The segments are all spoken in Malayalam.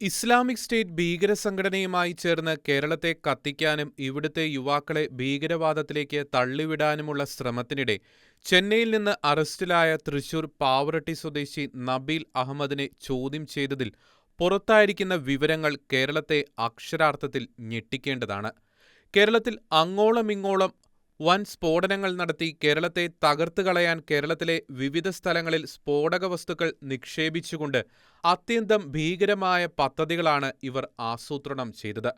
ഇസ്ലാമിക് സ്റ്റേറ്റ് ഭീകര സംഘടനയുമായി ചേർന്ന് കേരളത്തെ കത്തിക്കാനും ഇവിടുത്തെ യുവാക്കളെ ഭീകരവാദത്തിലേക്ക് തള്ളിവിടാനുമുള്ള ശ്രമത്തിനിടെ ചെന്നൈയിൽ നിന്ന് അറസ്റ്റിലായ തൃശൂർ പാവറട്ടി സ്വദേശി നബീൽ അഹമ്മദിനെ ചോദ്യം ചെയ്തതിൽ പുറത്തായിരിക്കുന്ന വിവരങ്ങൾ കേരളത്തെ അക്ഷരാർത്ഥത്തിൽ ഞെട്ടിക്കേണ്ടതാണ്. കേരളത്തിൽ അങ്ങോളമിങ്ങോളം വൻ സ്ഫോടനങ്ങൾ നടത്തി കേരളത്തെ തകർത്തു കളയാൻ കേരളത്തിലെ വിവിധ സ്ഥലങ്ങളിൽ സ്ഫോടക വസ്തുക്കൾ നിക്ഷേപിച്ചുകൊണ്ട് അത്യന്തം ഭീകരമായ പദ്ധതികളാണ് ഇവർ ആസൂത്രണം ചെയ്തത്.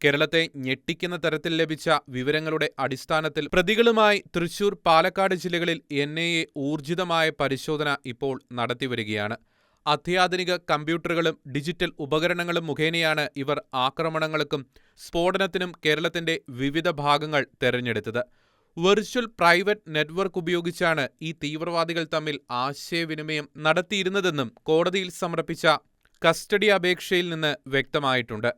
കേരളത്തെ ഞെട്ടിക്കുന്ന തരത്തിൽ ലഭിച്ച വിവരങ്ങളുടെ അടിസ്ഥാനത്തിൽ പ്രതികളുമായി തൃശൂർ, പാലക്കാട് ജില്ലകളിൽ എൻഐഎ ഊർജിതമായ പരിശോധന ഇപ്പോൾ നടത്തിവരികയാണ്. അത്യാധുനിക കമ്പ്യൂട്ടറുകളും ഡിജിറ്റൽ ഉപകരണങ്ങളും മുഖേനയാണ് ഇവർ ആക്രമണങ്ങൾക്കും സ്ഫോടനത്തിനും കേരളത്തിന്റെ വിവിധ ഭാഗങ്ങൾ തെരഞ്ഞെടുത്തത്. വെർച്വൽ പ്രൈവറ്റ് നെറ്റ്വർക്ക് ഉപയോഗിച്ചാണ് ഈ തീവ്രവാദികൾ തമ്മിൽ ആശയവിനിമയം നടത്തിയിരുന്നതെന്നും കോടതിയിൽ സമർപ്പിച്ച കസ്റ്റഡി അപേക്ഷയിൽ നിന്ന് വ്യക്തമായിട്ടുണ്ട്.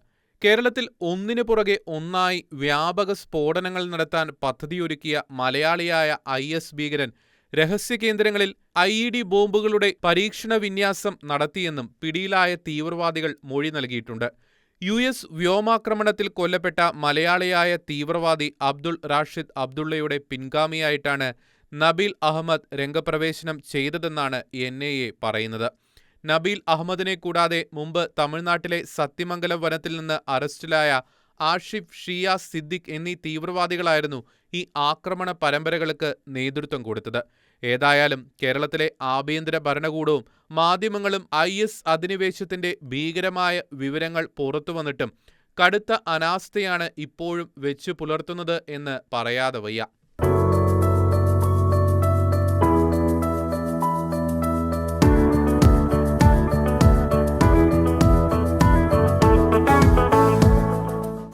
കേരളത്തിൽ ഒന്നിനു പുറകെ ഒന്നായി വ്യാപക സ്ഫോടനങ്ങൾ നടത്താൻ പദ്ധതിയൊരുക്കിയ മലയാളിയായ ഐ എസ് ഭീകരൻ രഹസ്യ കേന്ദ്രങ്ങളിൽ ഐ ഇ ഡി ബോംബുകളുടെ പരീക്ഷണ വിന്യാസം നടത്തിയെന്നും പിടിയിലായ തീവ്രവാദികൾ മൊഴി നൽകിയിട്ടുണ്ട്. യു എസ് വ്യോമാക്രമണത്തിൽ കൊല്ലപ്പെട്ട മലയാളിയായ തീവ്രവാദി അബ്ദുൾ റാഷിദ് അബ്ദുള്ളയുടെ പിൻഗാമിയായിട്ടാണ് നബീൽ അഹമ്മദ് രംഗപ്രവേശനം ചെയ്തതെന്നാണ് എൻഐഎ പറയുന്നത്. നബീൽ അഹമ്മദിനെ കൂടാതെ മുമ്പ് തമിഴ്നാട്ടിലെ സത്യമംഗലം വനത്തിൽ നിന്ന് അറസ്റ്റിലായ ആഷിഫ്, ഷിയാസ് സിദ്ദിഖ് എന്നീ തീവ്രവാദികളായിരുന്നു ഈ ആക്രമണ പരമ്പരകൾക്ക് നേതൃത്വം കൊടുത്തത്. ഏതായാലും കേരളത്തിലെ ആഭ്യന്തര ഭരണകൂടവും മാധ്യമങ്ങളും ഐ എസ് അധിനിവേശത്തിന്റെ ഭീകരമായ വിവരങ്ങൾ പുറത്തുവന്നിട്ടും കടുത്ത അനാസ്ഥയാണ് ഇപ്പോഴും വെച്ചു പുലർത്തുന്നത് എന്ന് പറയാതെ വയ്യ.